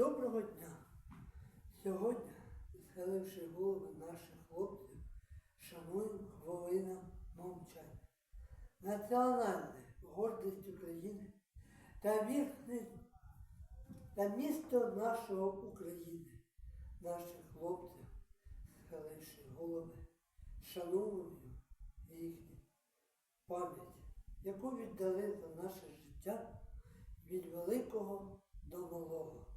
Доброго дня! Сьогодні, схиливши голови наших хлопців, шануємо хвилина мовчання. Національна гордість України та вірний та місто нашого України, наших хлопців, схиливши голови, шануємо їхню пам'ять, яку віддали за наше життя від великого до малого.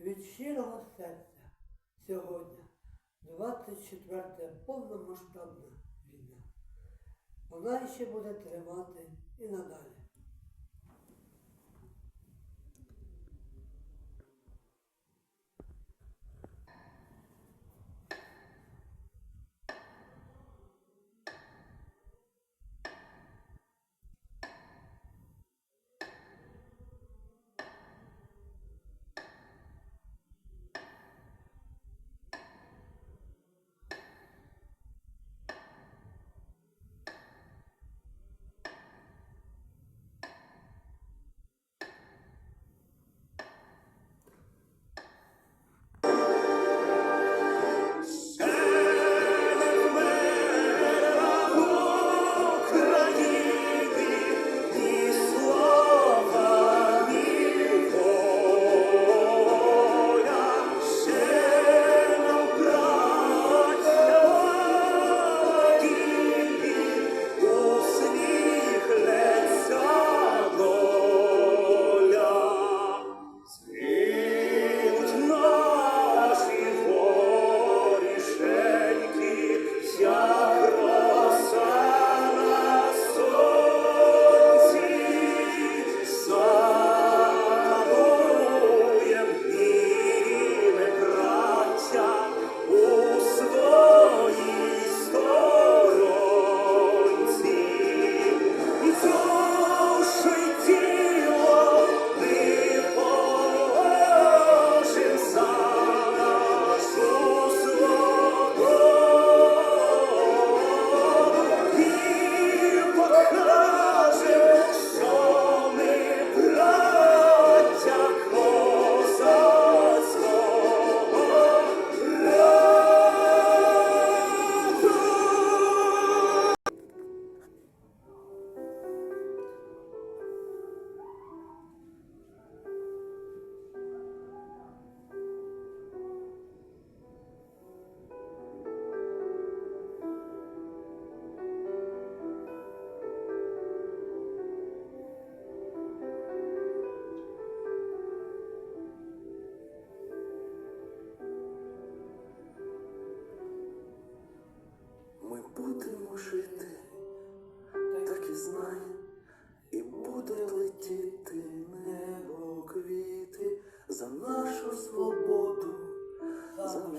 Від щирого серця сьогодні 24 повномасштабна війна. Вона ще буде тривати і надалі.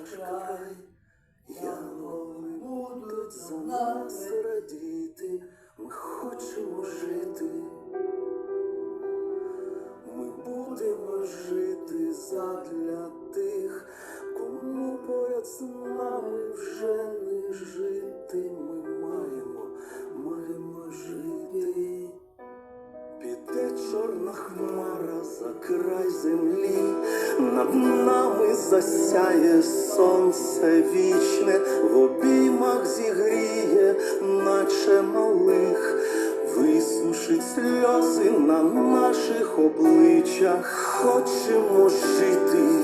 Край. Янголи будуть за нас радіти, ми хочемо жити. Ми будемо жити задля тих, кому поряд з нами вже не жити. Ми маємо, маємо жити. Піде чорна хмара за край землі, над нами засяє сонце вічне, в обіймах зігріє, наче малих, висушить сльози на наших обличчях. Хочемо жити.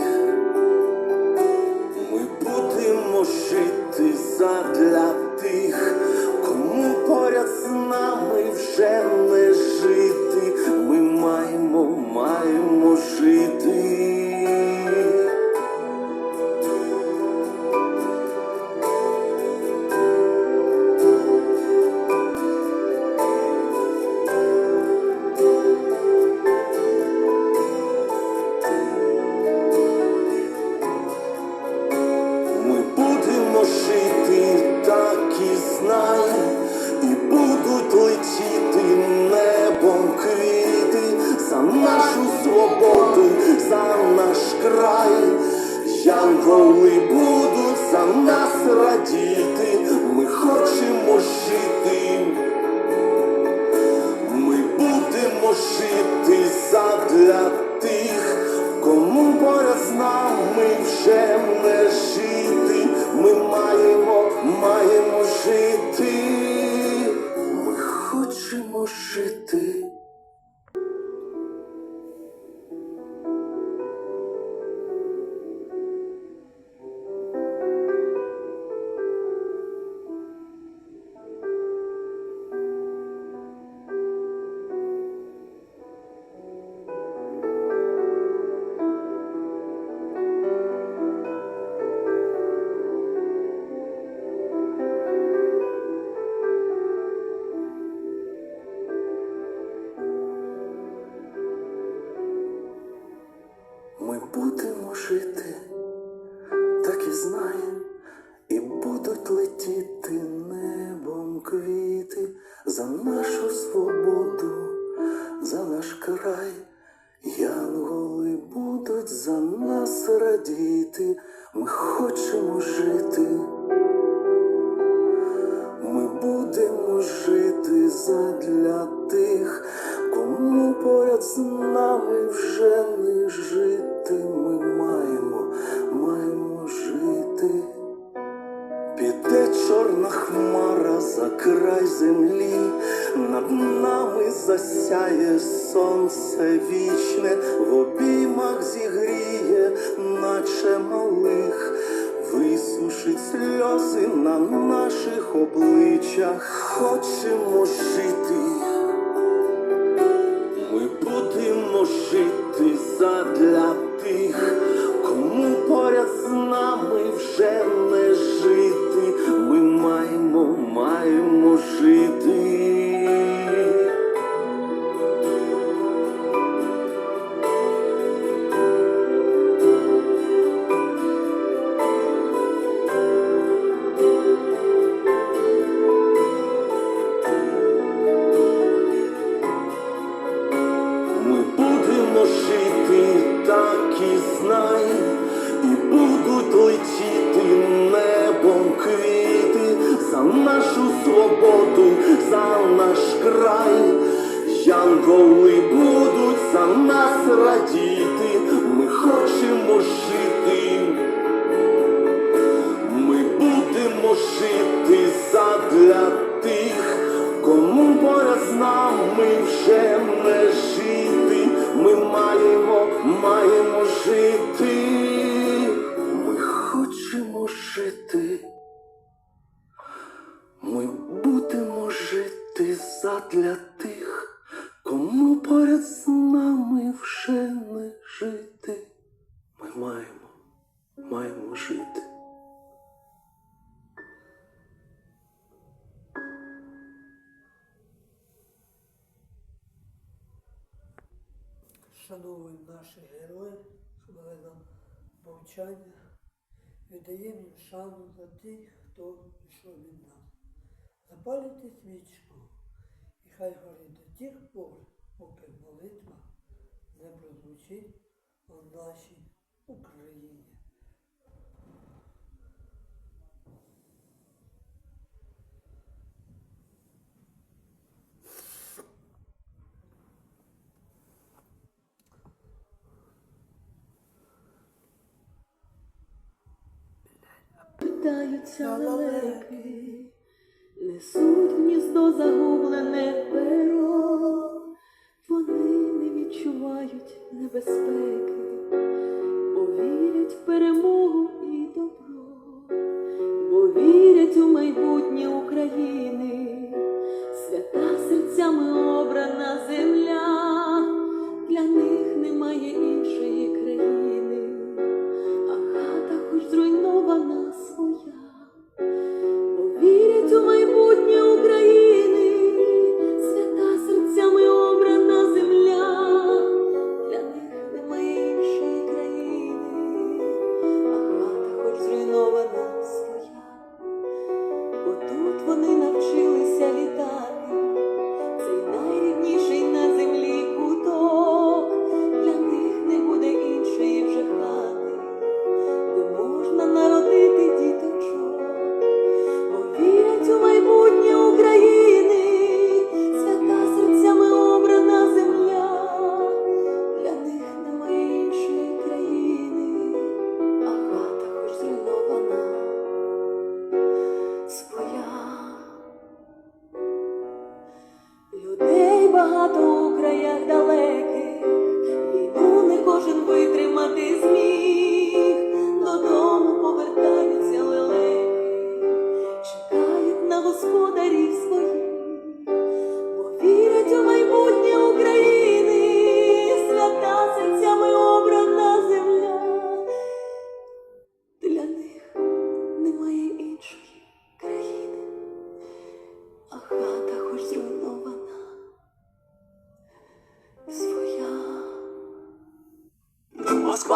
коли будуть за нас радіти, ми хочемо жити, ми будемо жити задля тих, кому поря з нами вже не жити. Ми маємо, маємо жити, ми хочемо жити. За нашу свободу, за наш край. Янголи будуть за нас радіти, ми хочемо жити. Ми будемо жити задля тих, кому поряд з нами вже не жити. Засяє сонце вічне, в обіймах зігріє, наче малих, висушить сльози на наших обличчях. Хочемо жити. Нашу свободу, за наш край. Янголи будуть за нас радіти, ми хочемо жити. Ми будемо жити задля тих, кому поряд з нами вже не Шановуємо наших героїв, хвилина мовчання, віддаємо їм шану за тих, хто пішов від нас. Запалюйте свічку, і хай горить до тих пор, поки молитва не прозвучить у нашій Україні. Питаються лелеки, несуть гніздо загублене перо, вони не відчувають небезпеки, бо вірять в перемогу і добро, бо вірять у майбутнє України, свята серцями обрана земля,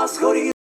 своя. Москва